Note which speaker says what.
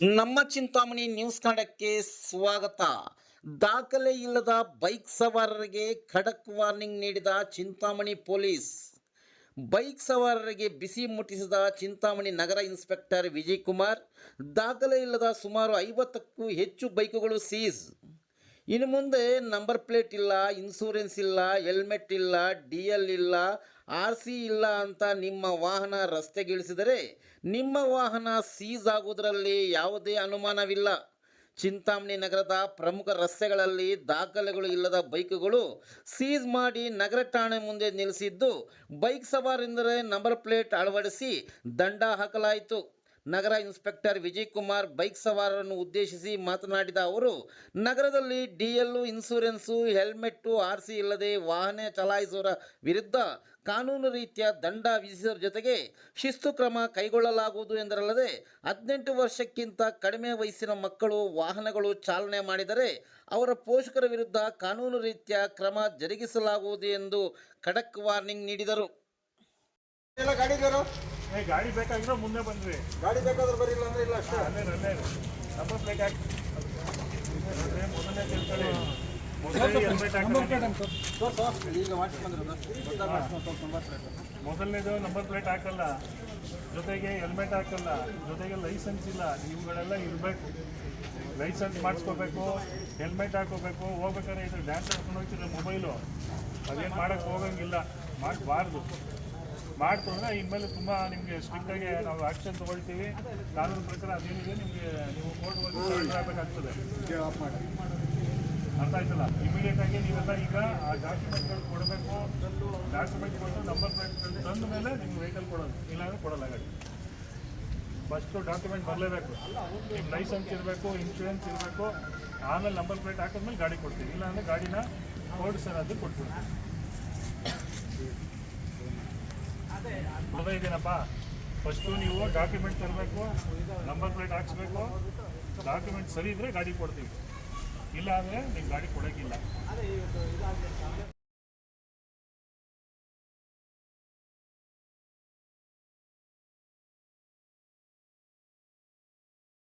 Speaker 1: ನಮ್ಮ ಚಿಂತಾಮಣಿ ನ್ಯೂಸ್ ಕನ್ನಡಕ್ಕೆ ಸ್ವಾಗತ. ದಾಖಲೆ ಇಲ್ಲದ ಬೈಕ್ ಸವಾರರಿಗೆ ಖಡಕ್ ವಾರ್ನಿಂಗ್ ನೀಡಿದ ಚಿಂತಾಮಣಿ ಪೊಲೀಸ್. ಬೈಕ್ ಸವಾರರಿಗೆ ಬಿಸಿ ಮುಟ್ಟಿಸಿದ ಚಿಂತಾಮಣಿ ನಗರ ಇನ್ಸ್ಪೆಕ್ಟರ್ ವಿಜಯ್ ಕುಮಾರ್. ದಾಖಲೆ ಇಲ್ಲದ ಸುಮಾರು ಐವತ್ತಕ್ಕೂ ಹೆಚ್ಚು ಬೈಕುಗಳು ಸೀಸ್ ಇನ್ನು ಮುಂದೆ ನಂಬರ್ ಪ್ಲೇಟ್ ಇಲ್ಲ, ಇನ್ಸೂರೆನ್ಸ್ ಇಲ್ಲ, ಹೆಲ್ಮೆಟ್ ಇಲ್ಲ, ಡಿ ಎಲ್ ಇಲ್ಲ, ಆರ್ ಸಿ ಇಲ್ಲ ಅಂತ ನಿಮ್ಮ ವಾಹನ ರಸ್ತೆಗಿಳಿಸಿದರೆ ನಿಮ್ಮ ವಾಹನ ಸೀಸ್ ಆಗುವುದರಲ್ಲಿ ಯಾವುದೇ ಅನುಮಾನವಿಲ್ಲ. ಚಿಂತಾಮಣಿ ನಗರದ ಪ್ರಮುಖ ರಸ್ತೆಗಳಲ್ಲಿ ದಾಖಲೆಗಳು ಇಲ್ಲದ ಬೈಕ್ಗಳು ಸೀಸ್ ಮಾಡಿ ನಗರ ಠಾಣೆ ಮುಂದೆ ನಿಲ್ಲಿಸಿದ್ದು, ಬೈಕ್ ಸವಾರೆಂದರೆ ನಂಬರ್ ಪ್ಲೇಟ್ ಅಳವಡಿಸಿ ದಂಡ ಹಾಕಲಾಯಿತು. ನಗರ ಇನ್ಸ್ಪೆಕ್ಟರ್ ವಿಜಯ್ ಕುಮಾರ್ ಬೈಕ್ ಸವಾರರನ್ನು ಉದ್ದೇಶಿಸಿ ಮಾತನಾಡಿದ ಅವರು, ನಗರದಲ್ಲಿ DL insurance, helmet, R C ಇಲ್ಲದೆ ವಾಹನ ಚಲಾಯಿಸುವರ ವಿರುದ್ಧ ಕಾನೂನು ರೀತಿಯ ದಂಡ ವಿಧಿಸುವ ಜೊತೆಗೆ ಶಿಸ್ತು ಕ್ರಮ ಕೈಗೊಳ್ಳಲಾಗುವುದು ಎಂದರಲ್ಲದೆ, ಹದಿನೆಂಟು ವರ್ಷಕ್ಕಿಂತ ಕಡಿಮೆ ವಯಸ್ಸಿನ ಮಕ್ಕಳು ವಾಹನಗಳು ಚಾಲನೆ ಮಾಡಿದರೆ ಅವರ ಪೋಷಕರ ವಿರುದ್ಧ ಕಾನೂನು ರೀತಿಯ ಕ್ರಮ ಜರುಗಿಸಲಾಗುವುದು ಎಂದು ಖಡಕ್ ವಾರ್ನಿಂಗ್ ನೀಡಿದರು.
Speaker 2: ಗಾಡಿ ಇದ್ದಾರೋ
Speaker 3: ಏ ಗಾಡಿ ಬೇಕಾಗಿರೋ ಮುಂದೆ ಬಂದ್ರಿ
Speaker 2: ಗಾಡಿ ಬೇಕಾದ್ರೆ ಬರಿಲ್ಲ ಅಂದ್ರೆ ಇಲ್ಲ ಅಷ್ಟೇ.
Speaker 3: ಅಲ್ಲೇ ಅಲ್ಲೇ ನಂಬರ್ ಪ್ಲೇಟ್ ಹಾಕಿ. ಮೊದಲನೇ ತಿಳ್ಕೊಳ್ಳಿ. ಮೊದಲನೇದು ನಂಬರ್ ಪ್ಲೇಟ್ ಹಾಕಲ್ಲ. ಜೊತೆಗೆ ಹೆಲ್ಮೆಟ್ ಹಾಕಲ್ಲ. ಜೊತೆಗೆ ಲೈಸೆನ್ಸ್ ಇಲ್ಲ. ಇವುಗಳೆಲ್ಲ ಇರಬೇಕು. ಲೈಸೆನ್ಸ್ ಮಾಡಿಸ್ಕೋಬೇಕು. ಹೆಲ್ಮೆಟ್ ಹಾಕೋಬೇಕು. ಹೋಗ್ಬೇಕಾದ್ರೆ ಇದು ಡ್ಯಾನ್ಸ್ ಹಾಕೊಂಡು ಹೋಗ್ತಿದ್ರೆ ಮೊಬೈಲು ಅದೇನು ಮಾಡೋಕ್ಕೆ ಹೋಗಂಗಿಲ್ಲ. ಮಾಡಬಾರ್ದು. ಮಾಡ್ತು ಅಂದರೆ ಇನ್ಮೇಲೆ ತುಂಬ ನಿಮಗೆ ಸ್ಟ್ರಿಕ್ಟಾಗಿ ನಾವು ಆ್ಯಕ್ಷನ್ ತೊಗೊಳ್ತೀವಿ. ಕಾನೂನು ಪ್ರಕಾರ ಅದೇನಿದೆ, ನಿಮಗೆ ನೀವು ಕೋರ್ಟ್ ಹೋಗಿ ಆಗಬೇಕಾಗ್ತದೆ. ಅರ್ಥ ಆಯ್ತಲ್ಲ? ಇಮಿಡಿಯೇಟ್ ಆಗಿ ನೀವೆಲ್ಲ ಈಗ ಆ ಡಾಕ್ಯುಮೆಂಟ್ಗಳು ಕೊಡಬೇಕು. ಡಾಕ್ಯುಮೆಂಟ್ ಕೊಟ್ಟು ನಂಬರ್ ಪ್ಲೇಟ್ ತಂದ ಮೇಲೆ ನಿಮ್ಗೆ ವೆಹಿಕಲ್ ಕೊಡೋದು. ಇಲ್ಲಾಂದ್ರೆ ಕೊಡಲ್ಲ ಗಾಡಿ. ಫಸ್ಟು ಡಾಕ್ಯುಮೆಂಟ್ ಬರಲೇಬೇಕು. ಲೈಸೆನ್ಸ್ ಇರಬೇಕು ಇನ್ಶೂರೆನ್ಸ್ ಇರಬೇಕು. ಆಮೇಲೆ ನಂಬರ್ ಪ್ಲೇಟ್ ಹಾಕಿದ್ಮೇಲೆ ಗಾಡಿ ಕೊಡ್ತೀವಿ. ಇಲ್ಲಾಂದ್ರೆ ಗಾಡಿನ ಅದು ಕೊಟ್ಬಿಡ್ತೀವಿ. ಅದೇ ಇದೇನಪ್ಪ? ಫಸ್ಟು ನೀವು ಡಾಕ್ಯುಮೆಂಟ್ ತರಬೇಕು ನಂಬರ್ ಪ್ಲೇಟ್ ಹಾಕ್ಸ್ಬೇಕು. ಡಾಕ್ಯುಮೆಂಟ್ ಸರಿ ಇದ್ರೆ ಗಾಡಿ ಕೊಡ್ತೀವಿ. ಇಲ್ಲ ಅಂದರೆ ನಿಮ್ಗೆ ಗಾಡಿ ಕೊಡೋಕ್ಕಿಲ್ಲ